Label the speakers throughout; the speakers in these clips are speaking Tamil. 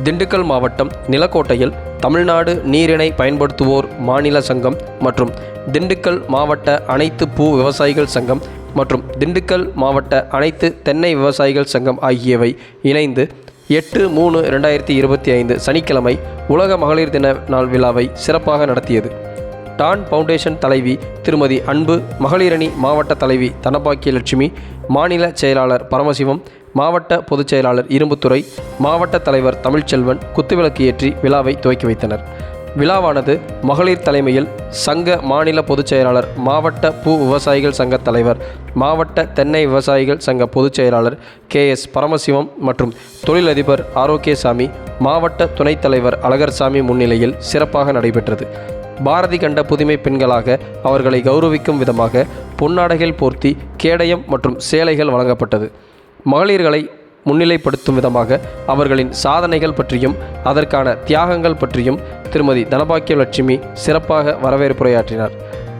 Speaker 1: திண்டுக்கல் மாவட்டம் நிலக்கோட்டையில் தமிழ்நாடு நீரினை பயன்படுத்துவோர் மாநில சங்கம் மற்றும் திண்டுக்கல் மாவட்ட அனைத்து பூ விவசாயிகள் சங்கம் மற்றும் திண்டுக்கல் மாவட்ட அனைத்து தென்னை விவசாயிகள் சங்கம் ஆகியவை இணைந்து எட்டு மூணு ரெண்டாயிரத்தி இருபத்தி ஐந்து சனிக்கிழமை உலக மகளிர் தின நாள் விழாவை சிறப்பாக நடத்தியது. டான் ஃபவுண்டேஷன் தலைவி திருமதி அன்பு மகளிரணி மாவட்ட தலைவி தனபாக்கியலட்சுமி மாநில செயலாளர் பரமசிவம் மாவட்ட பொதுச் செயலாளர் இரும்புத்துறை மாவட்ட தலைவர் தமிழ்ச்செல்வன் குத்துவிளக்கு ஏற்றி விழாவை துவக்கி வைத்தனர். விழாவானது மகளிர் தலைமையில் சங்க மாநில பொதுச் செயலாளர் மாவட்ட பூ விவசாயிகள் சங்க தலைவர் மாவட்ட தென்னை விவசாயிகள் சங்க பொதுச் செயலாளர் கே எஸ் பரமசிவம் மற்றும் தொழிலதிபர் ஆரோக்கியசாமி மாவட்ட துணைத் தலைவர் அழகர்சாமி முன்னிலையில் சிறப்பாக நடைபெற்றது. பாரதி கண்ட புதுமை பெண்களாக அவர்களை கௌரவிக்கும் விதமாக பொன்னாடைகள் போர்த்தி கேடயம் மற்றும் சேலைகள் வழங்கப்பட்டது. மகளிர்களை முன்னிலைப்படுத்தும் விதமாக அவர்களின் சாதனைகள் பற்றியும் அதற்கான தியாகங்கள் பற்றியும் திருமதி தனபாக்கிய லட்சுமி சிறப்பாக வரவேற்புரையாற்றினார்.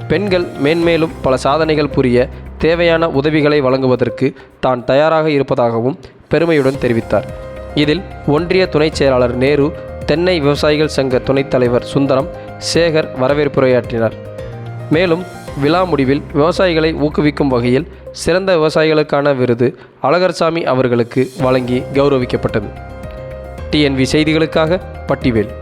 Speaker 1: பெண்கள் மேன்மேலும் பல சாதனைகள் புரிய தேவையான உதவிகளை வழங்குவதற்கு தான் தயாராக இருப்பதாகவும் பெருமையுடன் தெரிவித்தார். இதில் ஒன்றிய துணைச் செயலாளர் நேரு தென்னை விவசாயிகள் சங்க துணைத் தலைவர் சுந்தரம் சேகர் வரவேற்புரையாற்றினார். மேலும் விழா முடிவில் விவசாயிகளை ஊக்குவிக்கும் வகையில் சிறந்த விவசாயிகளுக்கான விருது அழகர்சாமி அவர்களுக்கு வழங்கி கௌரவிக்கப்பட்டது. டிஎன்வி செய்திகளுக்காக பட்டிவேல்.